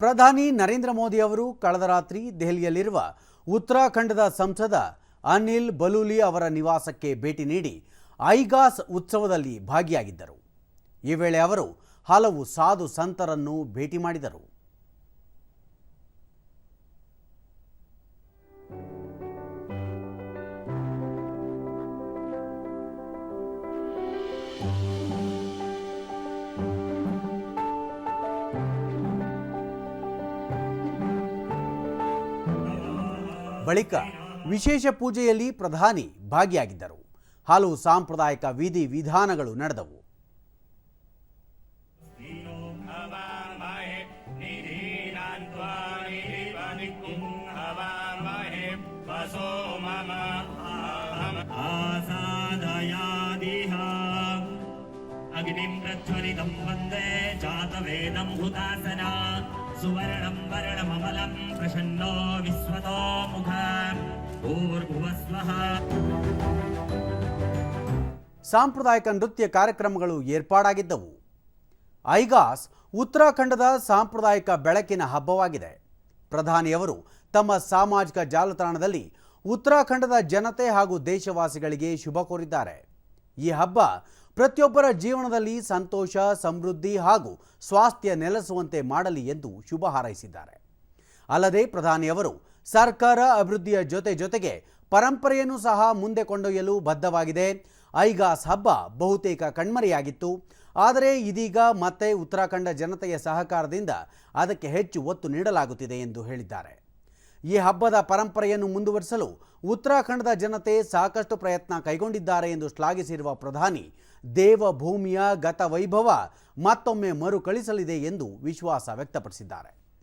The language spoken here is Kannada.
ಪ್ರಧಾನಿ ನರೇಂದ್ರ ಮೋದಿ ಅವರು ಕಳೆದ ರಾತ್ರಿ ದೆಹಲಿಯಲ್ಲಿರುವ ಉತ್ತರಾಖಂಡದ ಸಂಸದ ಅನಿಲ್ ಬಲೂಲಿ ಅವರ ನಿವಾಸಕ್ಕೆ ಭೇಟಿ ನೀಡಿ ಐಗಾಸ್ ಉತ್ಸವದಲ್ಲಿ ಭಾಗಿಯಾಗಿದ್ದರು. ಈ ವೇಳೆ ಅವರು ಹಲವು ಸಾಧು ಸಂತರನ್ನು ಭೇಟಿ ಮಾಡಿದರು. ಬಳಿಕ ವಿಶೇಷ ಪೂಜೆಯಲ್ಲಿ ಪ್ರಧಾನಿ ಭಾಗಿಯಾಗಿದ್ದರು ಹಲವು ಸಾಂಪ್ರದಾಯಿಕ ವಿಧಿ ವಿಧಾನಗಳು ನಡೆದವು हवामहे निधीनान्त्वा निधिपनिकुं हवामहे वसो मम आसादयादिह अग्निं प्रज्वलितं वन्दे जातवेदं हुतासना सुवर्णं वर्णममलं प्रसन्नो विश्वतो मुख भूर्भुवस्वः ಸಾಂಪ್ರದಾಯಿಕ ನೃತ್ಯ ಕಾರ್ಯಕ್ರಮಗಳು ಏರ್ಪಾಡಾಗಿದ್ದವು. ಐಗಾಸ್ ಉತ್ತರಾಖಂಡದ ಸಾಂಪ್ರದಾಯಿಕ ಬೆಳಕಿನ ಹಬ್ಬವಾಗಿದೆ. ಪ್ರಧಾನಿಯವರು ತಮ್ಮ ಸಾಮಾಜಿಕ ಜಾಲತಾಣದಲ್ಲಿ ಉತ್ತರಾಖಂಡದ ಜನತೆ ಹಾಗೂ ದೇಶವಾಸಿಗಳಿಗೆ ಶುಭ ಕೋರಿದ್ದಾರೆ. ಈ ಹಬ್ಬ ಪ್ರತಿಯೊಬ್ಬರ ಜೀವನದಲ್ಲಿ ಸಂತೋಷ, ಸಮೃದ್ಧಿ ಹಾಗೂ ಸ್ವಾಸ್ಥ್ಯ ನೆಲೆಸುವಂತೆ ಮಾಡಲಿ ಎಂದು ಶುಭ ಹಾರೈಸಿದ್ದಾರೆ. ಅಲ್ಲದೆ ಪ್ರಧಾನಿಯವರು ಸರ್ಕಾರ ಅಭಿವೃದ್ಧಿಯ ಜೊತೆ ಜೊತೆಗೆ ಪರಂಪರೆಯನ್ನು ಸಹ ಮುಂದೆ ಕೊಂಡೊಯ್ಯಲು ಬದ್ಧವಾಗಿದೆ. ಐಗಾಸ್ ಹಬ್ಬ ಬಹುತೇಕ ಕಣ್ಮರೆಯಾಗಿತ್ತು. ಆದರೆ ಇದೀಗ ಮತ್ತೆ ಉತ್ತರಾಖಂಡ ಜನತೆಯ ಸಹಕಾರದಿಂದ ಅದಕ್ಕೆ ಹೆಚ್ಚು ಒತ್ತು ನೀಡಲಾಗುತ್ತಿದೆ ಎಂದು ಹೇಳಿದ್ದಾರೆ. ಈ ಹಬ್ಬದ ಪರಂಪರೆಯನ್ನು ಮುಂದುವರಿಸಲು ಉತ್ತರಾಖಂಡದ ಜನತೆ ಸಾಕಷ್ಟು ಪ್ರಯತ್ನ ಕೈಗೊಂಡಿದ್ದಾರೆ ಎಂದು ಶ್ಲಾಘಿಸಿರುವ ಪ್ರಧಾನಿ, ದೇವಭೂಮಿಯ ಗತ ವೈಭವ ಮತ್ತೊಮ್ಮೆ ಮರುಕಳಿಸಲಿದೆ ಎಂದು ವಿಶ್ವಾಸ ವ್ಯಕ್ತಪಡಿಸಿದ್ದಾರೆ.